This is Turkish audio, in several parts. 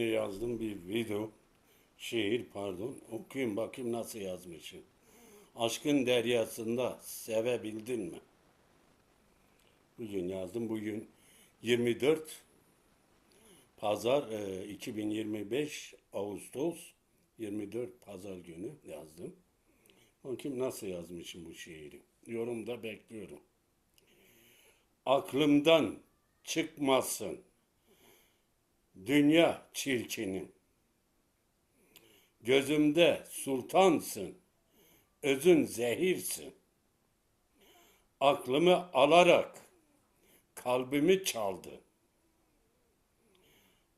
yazdım bir video, şiir pardon. Okuyun bakayım nasıl yazmışım. Aşkın deryasında sevebildin mi? Bugün yazdım. Bugün 24 Pazar e, 2025 Ağustos 24 Pazar günü yazdım. Bakayım nasıl yazmışım bu şiiri. Yorumda bekliyorum. Aklımdan çıkmasın dünya çirkinim. Gözümde sultansın, özün zehirsin. Aklımı alarak kalbimi çaldı.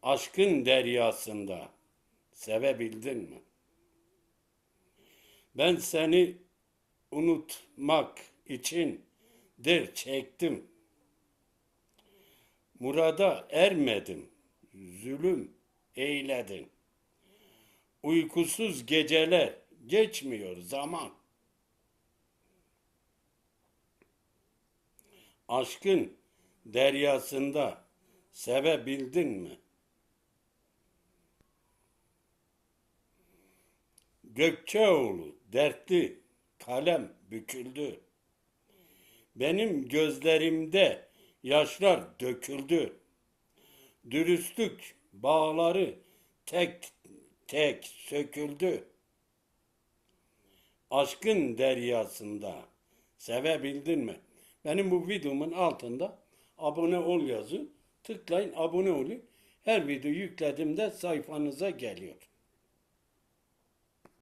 Aşkın deryasında sevebildin mi? Ben seni unutmak için der çektim. Murada ermedim, zulüm eyledin. Uykusuz geceler geçmiyor zaman. Aşkın deryasında sevebildin mi? Gökçeoğlu dertli, kalem büküldü. Benim gözlerimde yaşlar döküldü. Dürüstlük bağları tek tek söküldü. Aşkın deryasında sevebildin mi? Benim bu videomun altında abone ol yazı. Tıklayın abone olun. Her video yüklediğimde sayfanıza geliyor.